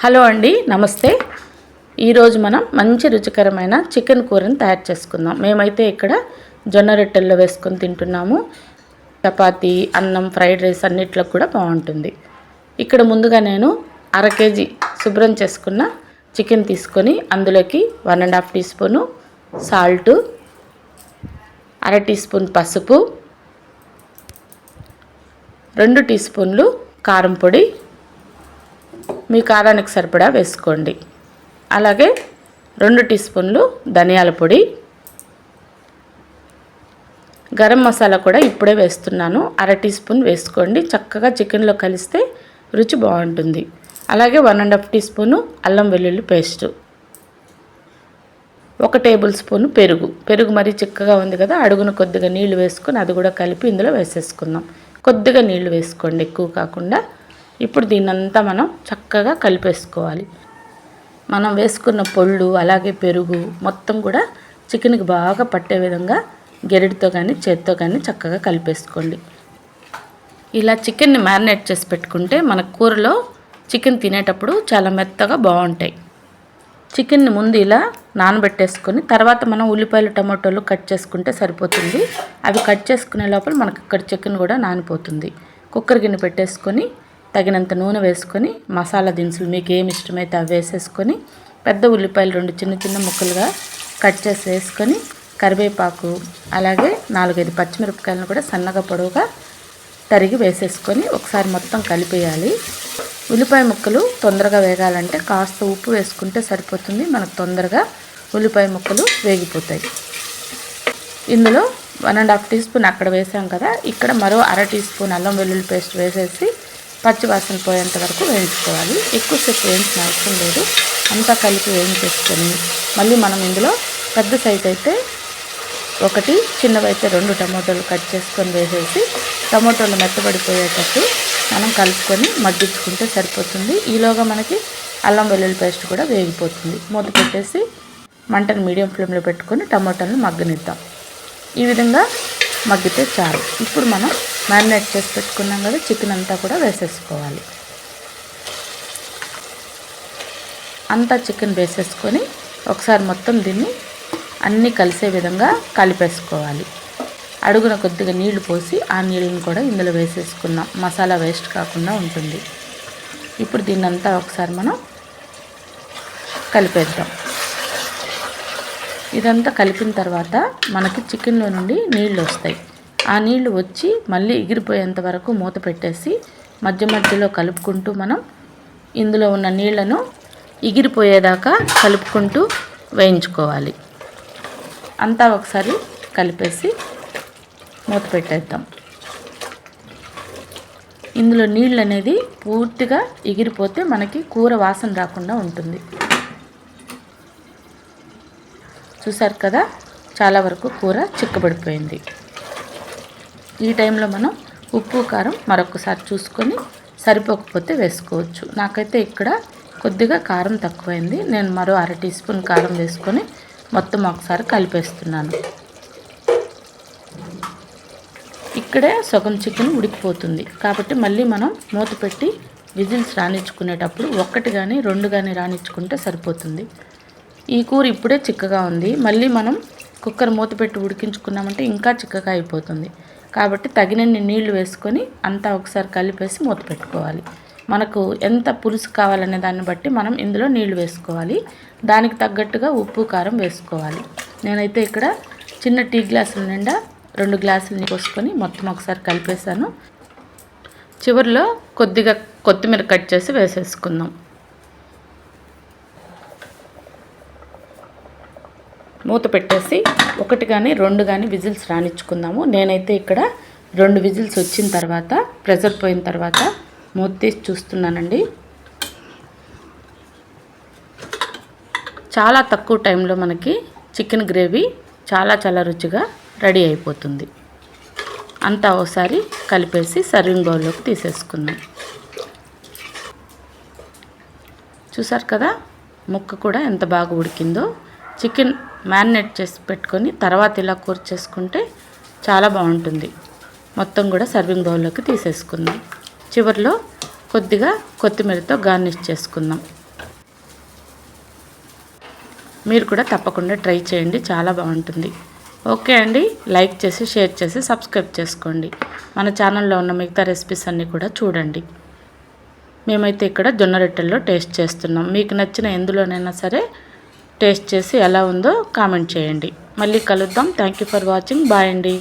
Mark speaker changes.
Speaker 1: Hello అండి నమస్తే. ఈరోజు మనం మంచి రుచికరమైన చికెన్ కూరని తయారు చేసుకుందాం. మేమైతే ఇక్కడ జొన్న రొట్టెల్లో వేసుకొని తింటున్నాము. చపాతీ అన్నం ఫ్రైడ్ రైస్ అన్నిట్లో కూడా బాగుంటుంది. ఇక్కడ ముందుగా నేను అర కేజీ శుభ్రం చేసుకున్న చికెన్ తీసుకొని అందులోకి one and half teaspoon salt అర టీ స్పూన్ పసుపు రెండు టీ స్పూన్లు కారం పొడి మీ కారానికి సరిపడా వేసుకోండి. అలాగే రెండు టీ స్పూన్లు ధనియాల పొడి. గరం మసాలా కూడా ఇప్పుడే వేస్తున్నాను. అర టీ స్పూన్ వేసుకోండి. చక్కగా చికెన్లో కలిస్తే రుచి బాగుంటుంది. అలాగే one and half teaspoon అల్లం వెల్లుల్లి పేస్టు. ఒక టేబుల్ స్పూన్ పెరుగు. పెరుగు మరీ చిక్కగా ఉంది కదా అడుగున కొద్దిగా నీళ్ళు వేసుకొని అది కూడా కలిపి ఇందులో వేసేసుకుందాం. కొద్దిగా నీళ్ళు వేసుకోండి ఎక్కువ కాకుండా. ఇప్పుడు దీన్నంతా మనం చక్కగా కలిపేసుకోవాలి. మనం వేసుకున్న పొళ్ళు అలాగే పెరుగు మొత్తం కూడా చికెన్కి బాగా పట్టే విధంగా గెరిటితో కానీ చేత్తో కానీ చక్కగా కలిపేసుకోండి. ఇలా చికెన్ని మ్యారినేట్ చేసి పెట్టుకుంటే మన కూరలో చికెన్ తినేటప్పుడు చాలా మెత్తగా బాగుంటాయి. చికెన్ని ముందు ఇలా నానబెట్టేసుకొని తర్వాత మనం ఉల్లిపాయలు టమాటోలు కట్ చేసుకుంటే సరిపోతుంది. అవి కట్ చేసుకునే లోపల మనకు ఇక్కడ చికెన్ కూడా నానిపోతుంది. కుక్కర్ గిన్నె పెట్టేసుకొని తగినంత నూనె వేసుకొని మసాలా దినుసులు మీకు ఏమి ఇష్టమైతే అవి వేసేసుకొని పెద్ద ఉల్లిపాయలు రెండు చిన్న చిన్న ముక్కలుగా కట్ చేసి వేసుకొని కరివేపాకు అలాగే నాలుగైదు పచ్చిమిరపకాయలను కూడా సన్నగా పొడవుగా తరిగి వేసేసుకొని ఒకసారి మొత్తం కలిపేయాలి. ఉల్లిపాయ ముక్కలు తొందరగా వేగాలంటే కాస్త ఉప్పు వేసుకుంటే సరిపోతుంది. మనకు తొందరగా ఉల్లిపాయ ముక్కలు వేగిపోతాయి. ఇందులో one and half teaspoon అక్కడ వేసాం కదా ఇక్కడ మరో అర టీ స్పూన్ అల్లం వెల్లుల్లి పేస్ట్ వేసేసి పచ్చి వాసన పోయేంత వరకు వేయించుకోవాలి. ఎక్కువసేపు వేయించిన అవసరం లేదు. అంతా కలిపి వేయించేసుకొని మళ్ళీ మనం ఇందులో పెద్ద సైజు అయితే ఒకటి చిన్నవైతే రెండు టమాటోలు కట్ చేసుకొని వేసేసి టమాటోలు మెత్తబడిపోయేటట్టు మనం కలుపుకొని మగ్గించుకుంటే సరిపోతుంది. ఈలోగా మనకి అల్లం వెల్లుల్లి పేస్ట్ కూడా వేగిపోతుంది. మూత పెట్టేసి మంటను మీడియం ఫ్లేమ్లో పెట్టుకొని టమాటాలను మగ్గనిద్దాం. ఈ విధంగా మగ్గితే చాలు. ఇప్పుడు మనం మ్యారినేట్ చేసి పెట్టుకున్నాం కదా చికెన్ అంతా కూడా వేసేసుకోవాలి. అంతా చికెన్ వేసేసుకొని ఒకసారి మొత్తం దీన్ని అన్నీ కలిసే విధంగా కలిపేసుకోవాలి. అడుగున కొద్దిగా నీళ్ళు పోసి ఆ నీళ్ళని కూడా ఇందులో వేసేసుకున్నాం మసాలా వేస్ట్ కాకుండా ఉంటుంది. ఇప్పుడు దీన్నంతా ఒకసారి మనం కలిపేద్దాం. ఇదంతా కలిపిన తర్వాత మనకి చికెన్లో నుండి నీళ్ళు వస్తాయి. ఆ నీళ్ళు వచ్చి మళ్ళీ ఎగిరిపోయేంత వరకు మూత పెట్టేసి మధ్య మధ్యలో కలుపుకుంటూ మనం ఇందులో ఉన్న నీళ్ళను ఎగిరిపోయేదాకా కలుపుకుంటూ వేయించుకోవాలి. అంతా ఒకసారి కలిపేసి మూత పెట్టేద్దాం. ఇందులో నీళ్ళు అనేది పూర్తిగా ఎగిరిపోతే మనకి కూర వాసన రాకుండా ఉంటుంది. చూసారు కదా? చాలా వరకు కూర చిక్కబడిపోయింది. ఈ టైంలో మనం ఉప్పు కారం మరొకసారి చూసుకొని సరిపోకపోతే వేసుకోవచ్చు. నాకైతే ఇక్కడ కొద్దిగా కారం తక్కువైంది. నేను మరో అర టీ స్పూన్ కారం వేసుకొని మొత్తం ఒకసారి కలిపేస్తున్నాను. ఇక్కడే సగం చికెన్ ఉడికిపోతుంది. కాబట్టి మళ్ళీ మనం మూత పెట్టి విజిల్స్ రాణించుకునేటప్పుడు ఒక్కటి కానీ రెండు కానీ రాణించుకుంటే సరిపోతుంది. ఈ కూర ఇప్పుడే చిక్కగా ఉంది. మళ్ళీ మనం కుక్కర్ మూత పెట్టి ఉడికించుకున్నామంటే ఇంకా చిక్కగా అయిపోతుంది. కాబట్టి తగినన్ని నీళ్ళు వేసుకొని అంతా ఒకసారి కలిపేసి మూత పెట్టుకోవాలి. మనకు ఎంత పులుసు కావాలనే దాన్ని బట్టి మనం ఇందులో నీళ్ళు వేసుకోవాలి. దానికి తగ్గట్టుగా ఉప్పు కారం వేసుకోవాలి. నేనైతే ఇక్కడ చిన్న టీ గ్లాసుల నిండా రెండు గ్లాసులు నీళ్ళు పోసుకొని మొత్తం ఒకసారి కలిపేసాను చివరిలో కొద్దిగా కొత్తిమీర కట్ చేసి వేసేసుకుందాం. మూత పెట్టేసి ఒకటి కానీ రెండు కానీ విజిల్స్ రానిచ్చుకుందాము. నేనైతే ఇక్కడ రెండు విజిల్స్ వచ్చిన తర్వాత ప్రెషర్ పోయిన తర్వాత మూత తీసి చూస్తున్నానండి. చాలా తక్కువ టైంలో మనకి చికెన్ గ్రేవీ చాలా చాలా రుచిగా రెడీ అయిపోతుంది. అంతా ఒకసారి కలిపేసి సర్వింగ్ బౌల్లోకి తీసేసుకుందాం. చూసారు కదా? ముక్క కూడా ఎంత బాగా ఉడికిందో. చికెన్ మ్యారినేట్ చేసి పెట్టుకొని తర్వాత ఇలా కూర చేసుకుంటే చాలా బాగుంటుంది. మొత్తం కూడా సర్వింగ్ బౌల్లోకి తీసేసుకుందాం. చివరిలో కొద్దిగా కొత్తిమీరతో గార్నిష్ చేసుకుందాం. మీరు కూడా తప్పకుండా ట్రై చేయండి చాలా బాగుంటుంది. ఓకే అండి లైక్ చేసి షేర్ చేసి సబ్స్క్రైబ్ చేసుకోండి. మన ఛానల్లో ఉన్న మిగతా రెసిపీస్ అన్నీ కూడా చూడండి. మేమైతే ఇక్కడ జొన్న రొట్టెల్లో టేస్ట్ చేస్తున్నాం. మీకు నచ్చిన ఎందులోనైనా సరే టేస్ట్ చేసి ఎలా ఉందో కామెంట్ చేయండి. మళ్ళీ కలుద్దాం. Thank you for watching bye అండి.